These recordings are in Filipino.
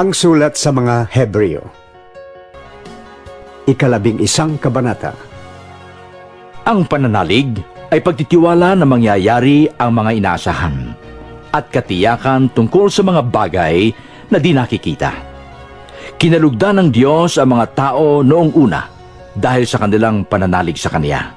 Ang sulat sa mga Hebreo. Ikalabing isang kabanata. Ang pananalig ay pagtitiwala na mangyayari ang mga inaasahan at katiyakan tungkol sa mga bagay na di nakikita. Kinalugdan ng Diyos ang mga tao noong una dahil sa kanilang pananalig sa Kanya.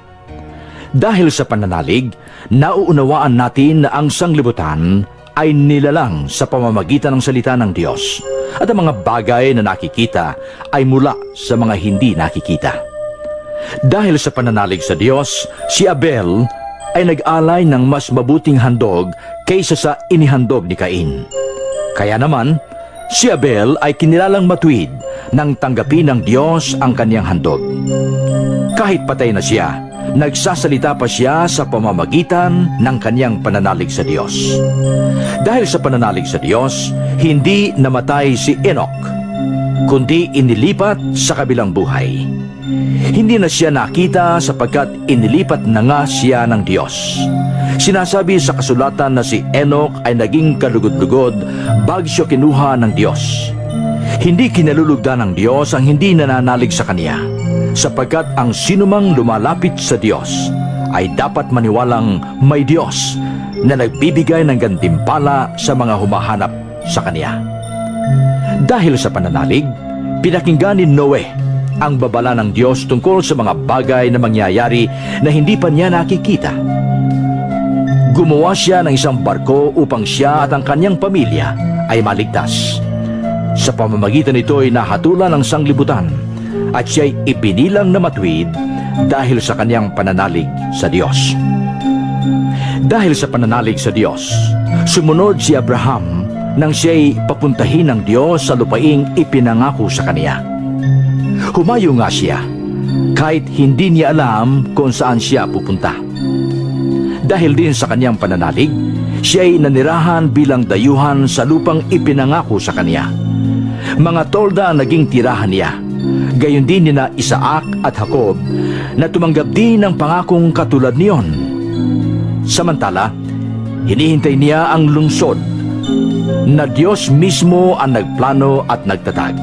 Dahil sa pananalig, nauunawaan natin na ang sanglibutan ay nilalang sa pamamagitan ng salita ng Diyos at ang mga bagay na nakikita ay mula sa mga hindi nakikita. Dahil sa pananalig sa Diyos, si Abel ay nag-alay ng mas mabuting handog kaysa sa inihandog ni Cain. Kaya naman, si Abel ay kinilalang matuwid nang tanggapin ng Diyos ang kaniyang handog. Kahit patay na siya, nagsasalita pa siya sa pamamagitan ng kaniyang pananalig sa Diyos. Dahil sa pananalig sa Diyos, hindi namatay si Enoch, kundi inilipat sa kabilang buhay. Hindi na siya nakita sapagkat inilipat na nga siya ng Diyos. Sinasabi sa kasulatan na si Enoch ay naging kalugod-lugod bag siya kinuha ng Diyos. Hindi kinalulugdan ng Diyos ang hindi nananalig sa Kanya, sapagkat ang sinumang lumalapit sa Diyos ay dapat maniwalang may Diyos na nagbibigay ng gantimpala sa mga humahanap sa Kanya. Dahil sa pananalig, pinakinggan ni Noe ang babala ng Diyos tungkol sa mga bagay na mangyayari na hindi pa niya nakikita. Gumawa siya ng isang barko upang siya at ang kanyang pamilya ay maligtas. Sa pamamagitan nito ay nahatulan ng sanglibutan at siya'y ipinilang na matuwid dahil sa kanyang pananalig sa Diyos. Dahil sa pananalig sa Diyos, sumunod si Abraham nang siya'y papuntahin ng Diyos sa lupaing ipinangako sa kaniya. Humayo nga siya, kahit hindi niya alam kung saan siya pupunta. Dahil din sa kanyang pananalig, siya'y nanirahan bilang dayuhan sa lupang ipinangako sa kaniya. Mga tolda ang naging tirahan niya, gayon din ni na Isaac at Jacob na tumanggap din ng pangakong katulad niyon. Samantala, hinihintay niya ang lungsod na Diyos mismo ang nagplano at nagtatag.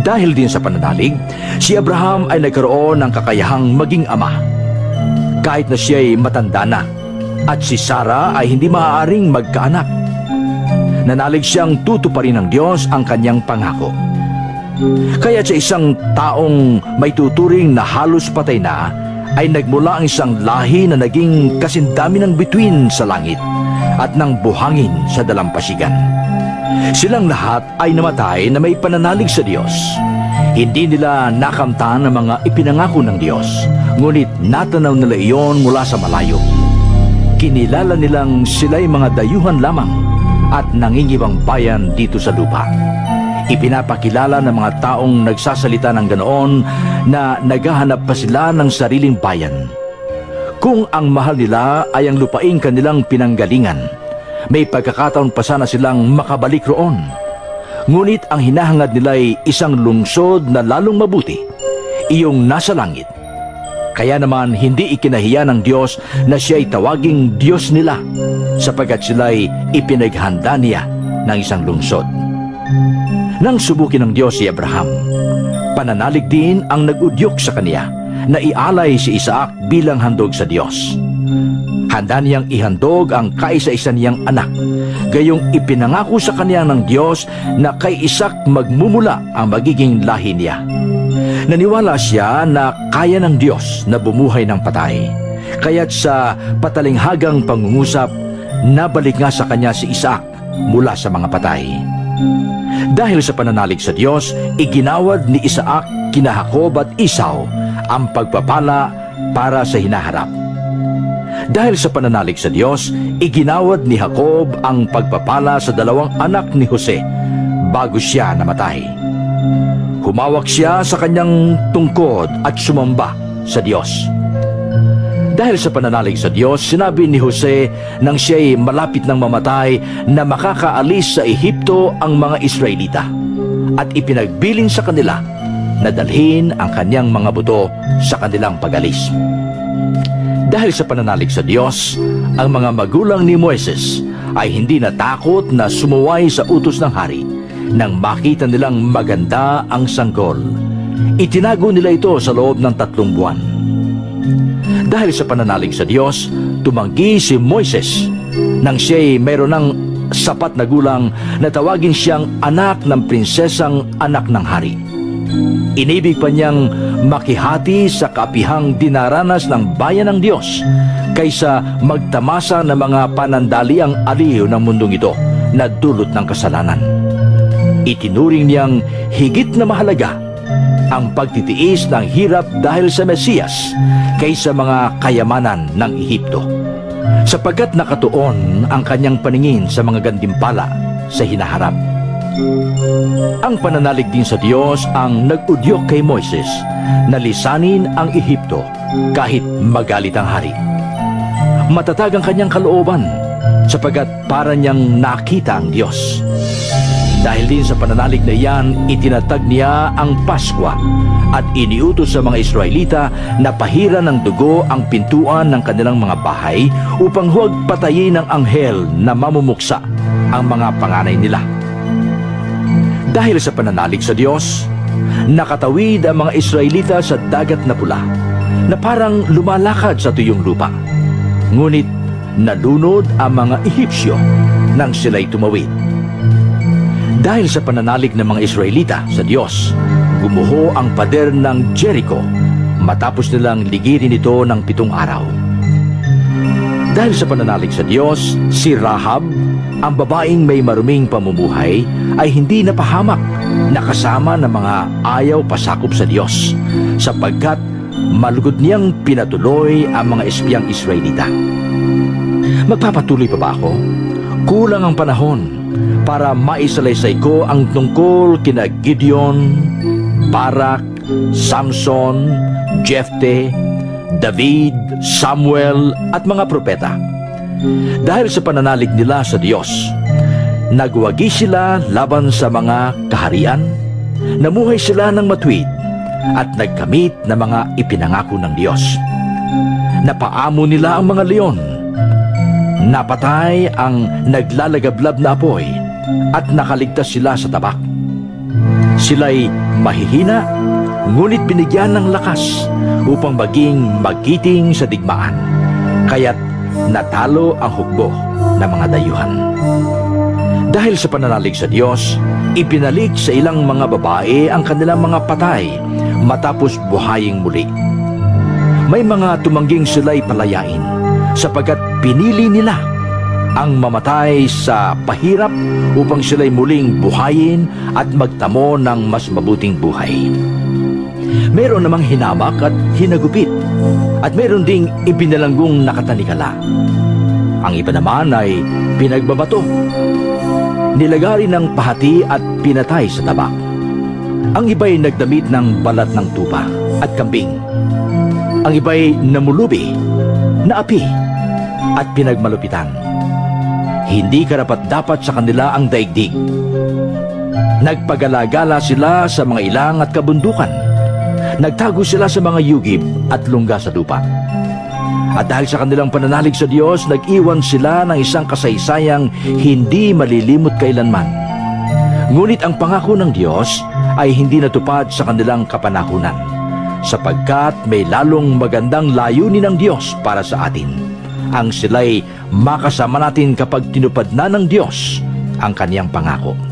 Dahil din sa pananalig, si Abraham ay nagkaroon ng kakayahang maging ama. Kahit na siya'y matanda na, at si Sarah ay hindi maaaring magkaanak. Nanalig siyang tutuparin ng Diyos ang kanyang pangako. Kaya sa isang taong may tuturing na halos patay na, ay nagmula ang isang lahi na naging kasindami ng bituin sa langit at ng buhangin sa dalampasigan. Silang lahat ay namatay na may pananalig sa Diyos. Hindi nila nakamtan ang mga ipinangako ng Diyos, ngunit natanaw nila iyon mula sa malayo. Kinilala nilang sila'y mga dayuhan lamang at nangingibang bayan dito sa lupa. Ipinapakilala ng mga taong nagsasalita ng ganoon na naghahanap pa sila ng sariling bayan. Kung ang mahal nila ay ang lupaing kanilang pinanggalingan, may pagkakataon pa sana silang makabalik roon. Ngunit ang hinahangad nila ay isang lungsod na lalong mabuti, iyong nasa langit. Kaya naman hindi ikinahiya ng Diyos na siya ay tawaging Diyos nila sapagkat sila'y ipinaghanda niya ng isang lungsod. Nang subukin ng Diyos si Abraham, pananalig din ang nagudyok sa kaniya na ialay si Isaac bilang handog sa Diyos. Handa niyang ihandog ang kaisa-isa niyang anak, gayong ipinangako sa kaniya ng Diyos na kay Isaac magmumula ang magiging lahi niya. Naniwala siya na kaya ng Diyos na bumuhay ng patay. Kaya't sa patalinghagang pangungusap, nabalik nga sa kanya si Isaac mula sa mga patay. Dahil sa pananalig sa Diyos, iginawad ni Isaac kina Jacob at Isaw ang pagpapala para sa hinaharap. Dahil sa pananalig sa Diyos, iginawad ni Jacob ang pagpapala sa dalawang anak ni Jose bago siya namatay. Humawak siya sa kanyang tungkod at sumamba sa Diyos. Dahil sa pananalig sa Diyos, sinabi ni Jose nang siya'y malapit ng mamatay na makakaalis sa Ehipto ang mga Israelita at ipinagbilin sa kanila na dalhin ang kanyang mga buto sa kanilang pagalis. Dahil sa pananalig sa Diyos, ang mga magulang ni Moises ay hindi natakot na sumuway sa utos ng hari, nang makita nilang maganda ang sanggol. Itinago nila ito sa loob ng tatlong buwan. Dahil sa pananalig sa Diyos, tumanggi si Moises nang siya'y mayroon ng sapat na gulang na tawagin siyang anak ng prinsesang anak ng hari. Inibig pa niyang makihati sa kapihang dinaranas ng bayan ng Diyos kaysa magtamasa ng mga panandaliang aliw ng mundong ito na dulot ng kasalanan. Itinuring niyang higit na mahalaga ang pagtitiis ng hirap dahil sa Mesiyas kaysa mga kayamanan ng Ehipto. Sapagkat nakatuon ang kanyang paningin sa mga gandimpala sa hinaharap. Ang pananalig din sa Diyos ang nag-udyok kay Moises na lisanin ang Ehipto kahit magalit ang hari. Matatag ang kanyang kalooban sapagkat para niyang nakita ang Diyos. Dahil din sa pananalig na iyan, itinatag niya ang Paskwa at iniutos sa mga Israelita na pahira ng dugo ang pintuan ng kanilang mga bahay upang huwag patayin ng anghel na mamumuksa ang mga panganay nila. Dahil sa pananalig sa Diyos, nakatawid ang mga Israelita sa dagat na pula na parang lumalakad sa tuyong lupa. Ngunit nalunod ang mga Ehipsyo nang sila'y tumawid. Dahil sa pananalig ng mga Israelita sa Diyos, gumuho ang pader ng Jericho matapos nilang ligirin ito ng pitong araw. Dahil sa pananalig sa Diyos, si Rahab, ang babaeng may maruming pamumuhay, ay hindi napahamak na kasama ng mga ayaw pasakop sa Diyos, sapagkat malugod niyang pinatuloy ang mga espiyang Israelita. Magpapatuloy pa ba ako? Kulang ang panahon para maisalaysay ko ang tungkol kina Gideon, Barak, Samson, Jefte, David, Samuel at mga propeta. Dahil sa pananalig nila sa Diyos, nagwagi sila laban sa mga kaharian, namuhay sila ng matuwid at nagkamit ng mga ipinangako ng Diyos. Napaamo nila ang mga leon, napatay ang naglalagablab na apoy at nakaligtas sila sa tabak. Sila'y mahihina, ngunit binigyan ng lakas upang maging magiting sa digmaan. Kaya't natalo ang hukbo ng mga dayuhan. Dahil sa pananalig sa Diyos, ipinalik sa ilang mga babae ang kanilang mga patay matapos buhaying muli. May mga tumangging sila'y palayain sapagkat pinili nila ang mamatay sa pahirap upang sila'y muling buhayin at magtamo ng mas mabuting buhay. Meron namang hinamak at hinagupit at meron ding ipinalanggong nakatanikala. Ang iba naman ay pinagbabato, nilagari ng pahati at pinatay sa tabak. Ang iba'y nagdamit ng balat ng tupa at kambing. Ang iba'y namulubi, naapi, at pinagmalupitan. Hindi karapat dapat sa kanila ang daigdig. Nagpagalagala sila sa mga ilang at kabundukan. Nagtago sila sa mga yugib at lungga sa lupa. At dahil sa kanilang pananalig sa Diyos, nag-iwan sila ng isang kasaysayang hindi malilimot kailanman. Ngunit ang pangako ng Diyos ay hindi natupad sa kanilang kapanahunan, sapagkat may lalong magandang layunin ng Diyos para sa atin. Ang sila'y makasama natin kapag tinupad na ng Diyos ang kaniyang pangako.